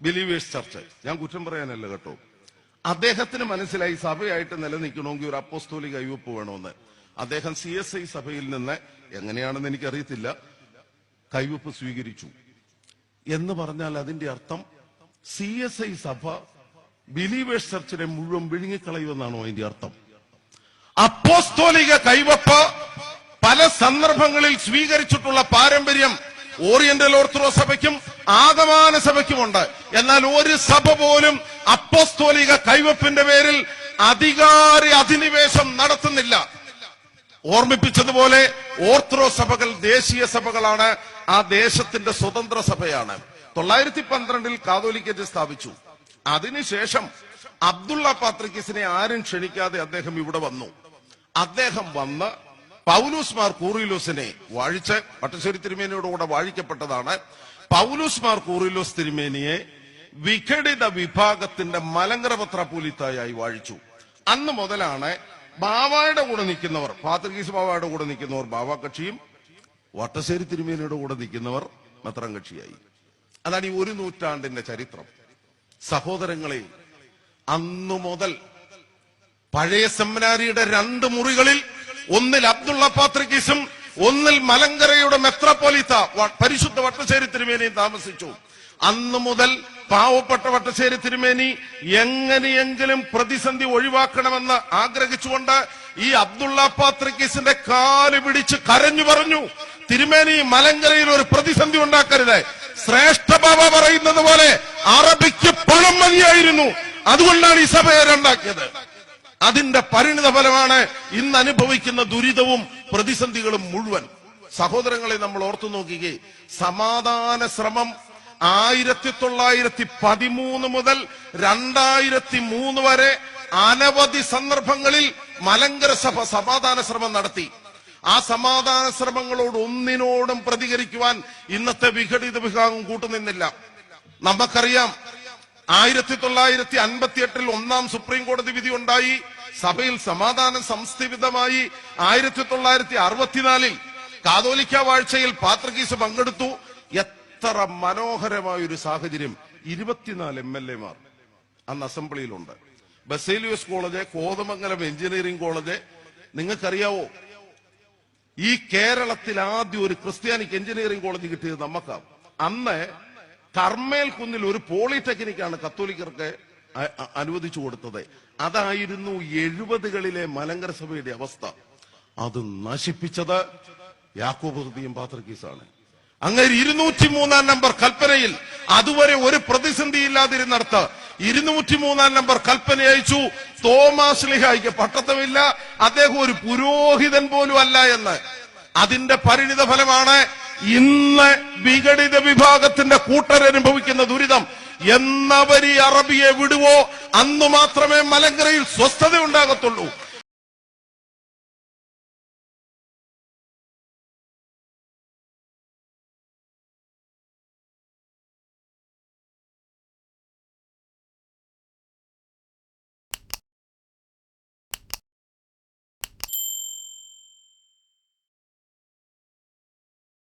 Believers church. ഞാൻ കുറ്റം പറയാനല്ല കേട്ടോ. അദ്ദേഹത്തിന് മനസ്സിലായി സഭയായിട്ട് നിലനിൽക്കണമെങ്കിൽ ഒരു അപ്പോസ്തോലിക കൈവപ്പ് വേണമെന്ന്. അദ്ദേഹം സി എസ് ഐ സഭയിൽ നിന്ന് എങ്ങനെയാണെന്ന് എനിക്കറിയത്തില്ല. കൈവപ്പ് സ്വീകരിച്ചു. എന്ന് പറഞ്ഞാൽ അതിന്റെ അർത്ഥം സി എസ് ഐ സഭ ബിലീവേഴ്സ് ചർച്ചിനെ മുഴുവൻ വിഴുങ്ങിക്കളയുമെന്നാണോ അതിന്റെ അർത്ഥം? അപ്പോസ്തോലിക കൈവപ്പ് പല സന്ദർഭങ്ങളിൽ സ്വീകരിച്ചിട്ടുള്ള പാരമ്പര്യം ഓറിയന്റൽ ഓർത്തഡോക്സ് സഭയ്ക്കും ആഗമാന സഭയ്ക്കുമുണ്ട് എന്നാൽ ഒരു സഭ പോലും അപ്പസ്തോലിക കൈവപ്പിന്റെ പേരിൽ അധികാര അധിനിവേശം നടത്തുന്നില്ല. ഓർമ്മിപ്പിച്ചതുപോലെ ഓർത്തഡോക്സ് സഭകൾ ദേശീയ സഭകളാണ്. ആ ദേശത്തിന്റെ സ്വതന്ത്ര സഭയാണ്. തൊള്ളായിരത്തി പന്ത്രണ്ടിൽ കാതോലിക്കറ്റ് സ്ഥാപിച്ചു. അതിനുശേഷം അബ്ദുള്ള പാത്രിക്കിസിനെ ആരും ക്ഷണിക്കാതെ അദ്ദേഹം ഇവിടെ വന്നു. അദ്ദേഹം വന്ന് പൗലൂസ് മാർ കൂറിലൂസിനെ വാഴിച്ച് പട്ടശ്ശേരി തിരുമേനിയോടുകൂടെ വാഴിക്കപ്പെട്ടതാണ്. പൗലൂസ് മാർ കൂറിലോസ് തിരുമേനിയെ വിഘടിത വിഭാഗത്തിന്റെ മലങ്കര പത്രപൂലിത്തായി വാഴിച്ചു. അന്ന് മുതലാണ് ബാവായുടെ കൂടെ നിൽക്കുന്നവർ പാത്രികീസ് ബാവായുടെ കൂടെ നിൽക്കുന്നവർ ബാവ കക്ഷിയും വട്ടശ്ശേരി തിരുമേനിയുടെ കൂടെ നിൽക്കുന്നവർ മത്രം കക്ഷിയായി. അതാണ് ഈ ഒരു നൂറ്റാണ്ടിന്റെ ചരിത്രം. സഹോദരങ്ങളെ അന്നു മുതൽ പഴയ സെമിനാരിയുടെ രണ്ട് മുറികളിൽ ഒന്നിൽ അബ്ദുള്ള പാത്രിക്കീസും ഒന്നിൽ മലങ്കരയുടെ മെത്രപ്പൊലിത്ത പരിശുദ്ധ വട്ടശ്ശേരി തിരുമേനി താമസിച്ചു. അന്നു മുതൽ പാവപ്പെട്ട വട്ടശ്ശേരി തിരുമേനി എങ്ങനെയെങ്കിലും പ്രതിസന്ധി ഒഴിവാക്കണമെന്ന് ആഗ്രഹിച്ചുകൊണ്ട് ഈ അബ്ദുള്ള പാത്രിക്കീസിന്റെ കാൽ പിടിച്ച് കരഞ്ഞു പറഞ്ഞു തിരുമേനി മലങ്കരയിൽ ഒരു പ്രതിസന്ധി ഉണ്ടാക്കരുത്. ശ്രേഷ്ഠ ബാബ പറയുന്നത് പോലെ അറബിക്ക് പണം മതിയായിരുന്നു. അതുകൊണ്ടാണ് ഈ സഭയെ രണ്ടാക്കിയത്. അതിന്റെ പരിണിത ഫലമാണ് ഇന്ന് അനുഭവിക്കുന്ന ദുരിതവും പ്രതിസന്ധികളും മുഴുവൻ. സഹോദരങ്ങളെ നമ്മൾ ഓർത്തു നോക്കിക്കേ സമാധാന ശ്രമം ആയിരത്തി തൊള്ളായിരത്തി പതിമൂന്ന് മുതൽ രണ്ടായിരത്തി മൂന്ന് വരെ അനവധി സന്ദർഭങ്ങളിൽ മലങ്കര സഭ സമാധാന ശ്രമം നടത്തി. ആ സമാധാന ശ്രമങ്ങളോട് ഒന്നിനോടും പ്രതികരിക്കുവാൻ ഇന്നത്തെ വിഘടിത വിഭാഗം കൂട്ടുനിന്നില്ല. നമുക്കറിയാം ആയിരത്തി തൊള്ളായിരത്തി അൻപത്തി എട്ടിൽ ഒന്നാം സുപ്രീം കോടതി വിധി ഉണ്ടായി. സഭയിൽ സമാധാനം സംസ്ഥിതമായി ആയിരത്തി തൊള്ളായിരത്തി അറുപത്തിനാലിൽ കാതോലിക്ക വാഴ്ചയിൽ പാത്രകീസ് പങ്കെടുത്തു. എത്ര മനോഹരമായ ഒരു സാഹചര്യം. ഇരുപത്തിനാല് എം എൽ എമാർ അന്ന് അസംബ്ലിയിലുണ്ട്. Baselios college Kothamangalam engineering college. നിങ്ങൾക്കറിയാവോ? ഈ കേരളത്തിൽ ആദ്യം ഒരു ക്രിസ്ത്യാനിക് എഞ്ചിനീയറിംഗ് കോളേജ് കിട്ടിയത് നമുക്കാണ് അന്ന് കർമ്മേൽ കുന്നിൽ ഒരു പോളിടെക്നിക്കാണ് കത്തോലിക്കർക്ക് അനുവദിച്ചു കൊടുത്തത്. അതായിരുന്നു എഴുപതുകളിലെ മലങ്കര സഭയുടെ അവസ്ഥ. അത് നശിപ്പിച്ചത് യാക്കോബുദ്ധിയും പാത്രക്കീസാണ്. അങ്ങനെ ഇരുന്നൂറ്റി മൂന്നാം നമ്പർ കൽപ്പനയിൽ അതുവരെ ഒരു പ്രതിസന്ധി ഇല്ലാതിരുന്നിടത്ത് ഇരുന്നൂറ്റി മൂന്നാം നമ്പർ കൽപ്പന അയച്ചു. തോമാസ് ലിഹായിക്ക് പട്ടത്തമില്ല. അദ്ദേഹം ഒരു പുരോഹിതൻ പോലും അല്ല എന്ന്. അതിന്റെ പരിണിത ഫലമാണ് ഇന്ന് വിഘടിത വിഭാഗത്തിന്റെ കൂട്ടരനുഭവിക്കുന്ന ദുരിതം എന്നവരി അറബിയെ വിടുവോ? അന്ന് മാത്രമേ മലങ്കരയിൽ സ്വസ്ഥത ഉണ്ടാകത്തുള്ളൂ